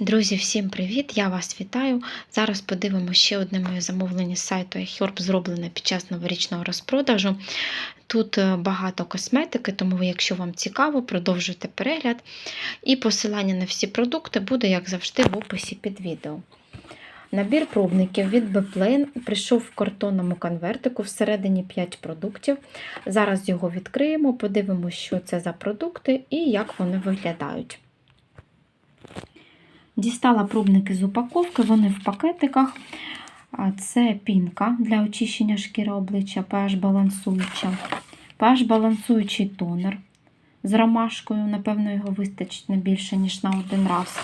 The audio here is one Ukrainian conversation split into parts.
Друзі, всім привіт! Я вас вітаю. Зараз подивимося ще одне моє замовлення з сайту iHerb, зроблене під час новорічного розпродажу. Тут е, багато косметики, тому якщо вам цікаво, продовжуйте перегляд. І посилання на всі продукти буде, як завжди, в описі під відео. Набір пробників від Beplan прийшов в картонному конвертику, всередині 5 продуктів. Зараз його відкриємо, подивимося, що це за продукти і як вони виглядають. Дістала пробники з упаковки, вони в пакетиках. Це пінка для очищення шкіри обличчя, pH балансуюча, pH балансуючий тонер з ромашкою, напевно, його вистачить не більше, ніж на один раз.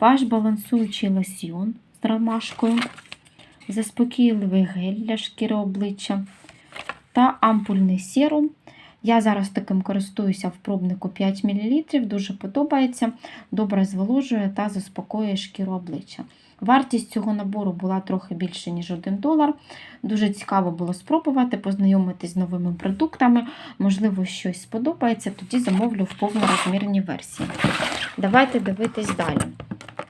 pH балансуючий лосьйон з ромашкою, заспокійливий гель для шкіри обличчя та ампульний серум. Я зараз таким користуюся в пробнику 5 мл, дуже подобається, добре зволожує та заспокоює шкіру обличчя. Вартість цього набору була трохи більше, ніж 1 долар. Дуже цікаво було спробувати, познайомитись з новими продуктами. Можливо, щось сподобається, тоді замовлю в повнорозмірній версії. Давайте дивитись далі.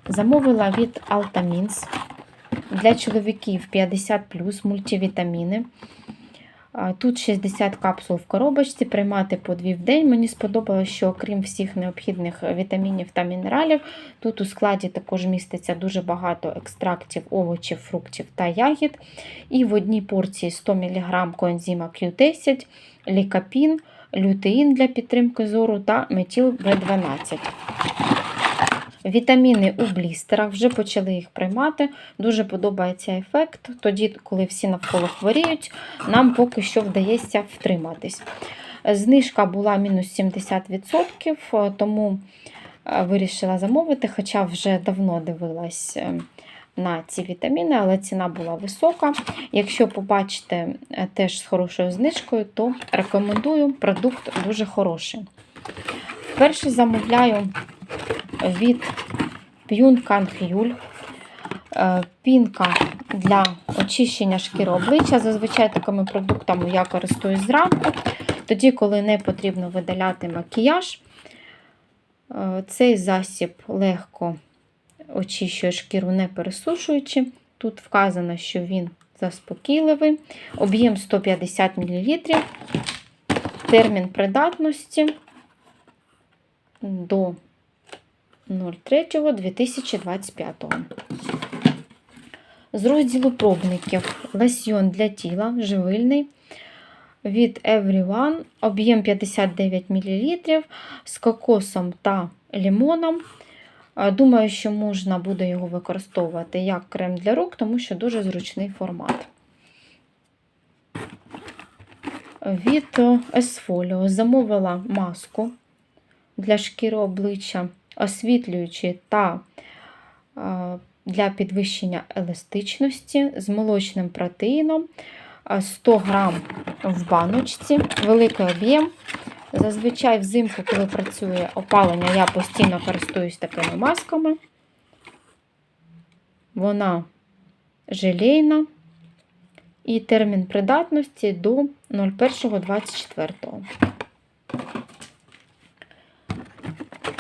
Замовила від Altamins для чоловіків 50 мультивітаміни. Тут 60 капсул в коробочці, приймати по 2 в день. Мені сподобалося, що окрім всіх необхідних вітамінів та мінералів, тут у складі також міститься дуже багато екстрактів овочів, фруктів та ягід. І в одній порції 100 мг коензима Q10, лікапін, лютеїн для підтримки зору та метіл В12. Вітаміни у блістерах, вже почали їх приймати. Дуже подобається ефект. Тоді, коли всі навколо хворіють, нам поки що вдається втриматись. Знижка була мінус 70%, тому вирішила замовити, хоча вже давно дивилась на ці вітаміни, але ціна була висока. Якщо побачите теж з хорошою знижкою, то рекомендую продукт дуже хороший. Перше замовляю від П'юн Хюль. Пінка для очищення шкіри обличчя. Зазвичай такими продуктами я користуюсь зранку. Тоді, коли не потрібно видаляти макіяж, е, цей засіб легко очищує шкіру, не пересушуючи. Тут вказано, що він заспокійливий, об'єм 150 мл, термін придатності до 03.2025. З розділу пробників лосьйон для тіла живильний від Everyone, об'єм 59 мл з кокосом та лимоном. Думаю, що можна буде його використовувати як крем для рук, тому що дуже зручний формат. Від Esfolio замовила маску для шкіри обличчя освітлюючи та для підвищення еластичності з молочним протеїном 100 грам в баночці, великий об'єм. Зазвичай взимку, коли працює опалення, я постійно користуюсь такими масками. Вона желейна і термін придатності до 01.24.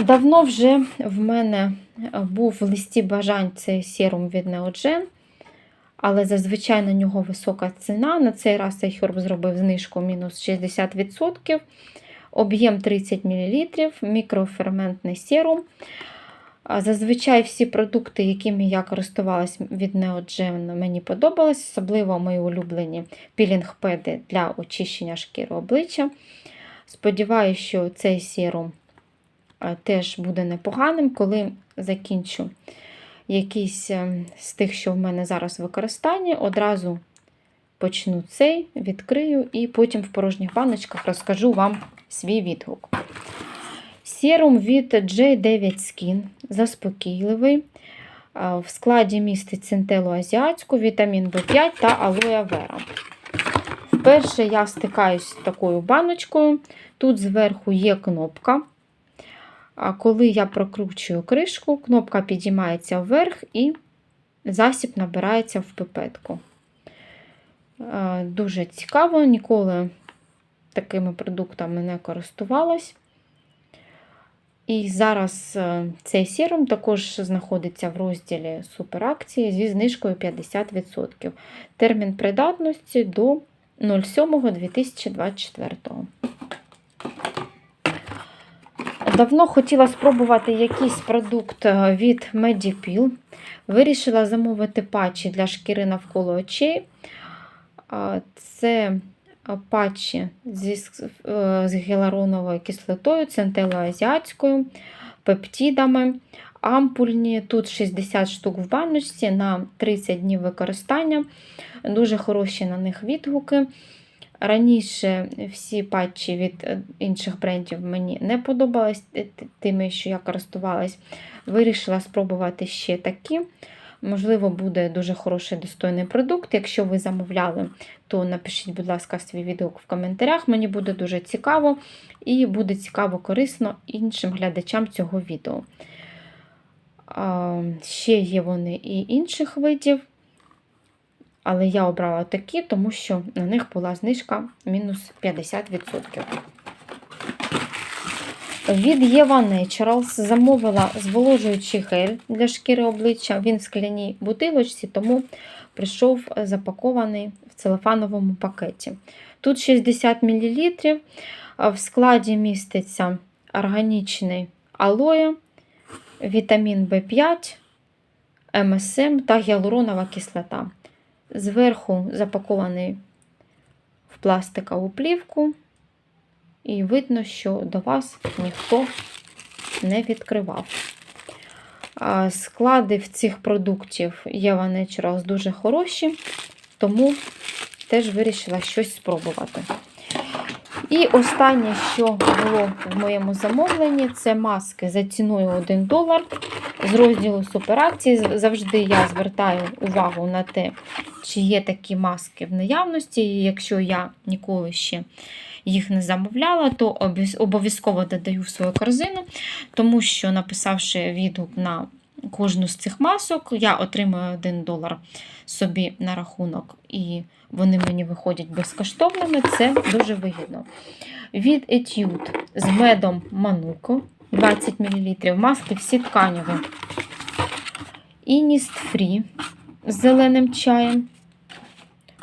Давно вже в мене був в листі бажань цей серум від Neogen, але зазвичай на нього висока ціна. На цей раз цей херб зробив знижку мінус 60%, об'єм 30 мл, мікроферментний серум. Зазвичай всі продукти, якими я користувалася від Neogen, мені подобались, особливо мої улюблені пілінг-педи для очищення шкіри обличчя. Сподіваюся, що цей серум теж буде непоганим, коли закінчу якийсь е, з тих, що в мене зараз в використанні, одразу почну цей, відкрию і потім в порожніх баночках розкажу вам свій відгук. Серум від J9 Skin заспокійливий. В складі містить цинтелу азіатську, вітамін В5 та алоє вера. Вперше я стикаюсь з такою баночкою. Тут зверху є кнопка. Коли я прокручую кришку, кнопка підіймається вверх і засіб набирається в пипетку. Дуже цікаво, ніколи такими продуктами не користувалась. І зараз е, цей серум також знаходиться в розділі суперакції зі знижкою 50%. Термін придатності до 07.2024. Давно хотіла спробувати якийсь продукт е, від Medipil. Вирішила замовити патчі для шкіри навколо очей. Це а, патчі зі, е, з гіалуроновою кислотою, центелоазіатською, пептидами. Ампульні, тут 60 штук в баночці на 30 днів використання. Дуже хороші на них відгуки. Раніше всі патчі від е, інших брендів мені не подобались е, тими, що я користувалась. Вирішила спробувати ще такі. Можливо, буде дуже хороший достойний продукт. Якщо ви замовляли, то напишіть, будь ласка, свій відгук в коментарях. Мені буде дуже цікаво і буде цікаво, корисно іншим глядачам цього відео. Ще є вони і інших видів. Але я обрала такі, тому що на них була знижка мінус 50%. Від Єва Naturals замовила зволожуючий гель для шкіри обличчя. Він в скляній бутилочці, тому прийшов запакований в целофановому пакеті. Тут 60 мл. В складі міститься органічний алоє, вітамін В5, МСМ та гіалуронова кислота. Зверху запакований в пластикову плівку, і видно, що до вас ніхто не відкривав. Склади в цих продуктів Єва Naturals дуже хороші, тому теж вирішила щось спробувати. І останнє, що було в моєму замовленні, це маски за ціною 1 долар з розділу суперакції. Завжди я звертаю увагу на те, чи є такі маски в наявності. І якщо я ніколи ще їх не замовляла, то обов'язково додаю в свою корзину, тому що, написавши відгук на кожну з цих масок, я отримую 1 долар собі на рахунок, і вони мені виходять безкоштовними. Це дуже вигідно. Від Etude з медом Мануко 20 мл. Маски всі тканеві. Inist Free з зеленим чаєм.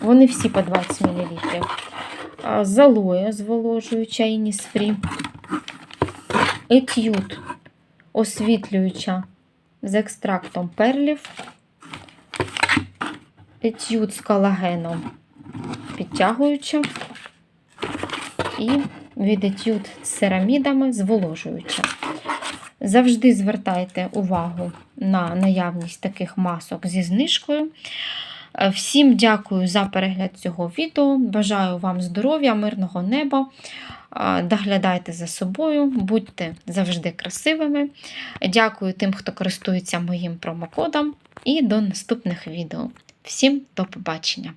Вони всі по 20 мл. Залоя зволожуюча Inist Free. Etude освітлююча з екстрактом перлів. Етюд з колагеном підтягуюча. І від етюд з церамідами зволожуюча. Завжди звертайте увагу на наявність таких масок зі знижкою. Е, Всім дякую за перегляд цього відео. Бажаю вам здоров'я, мирного неба. Е, Доглядайте за собою, будьте завжди красивими. Дякую тим, хто користується моїм промокодом. І до наступних відео. Всім до побачення!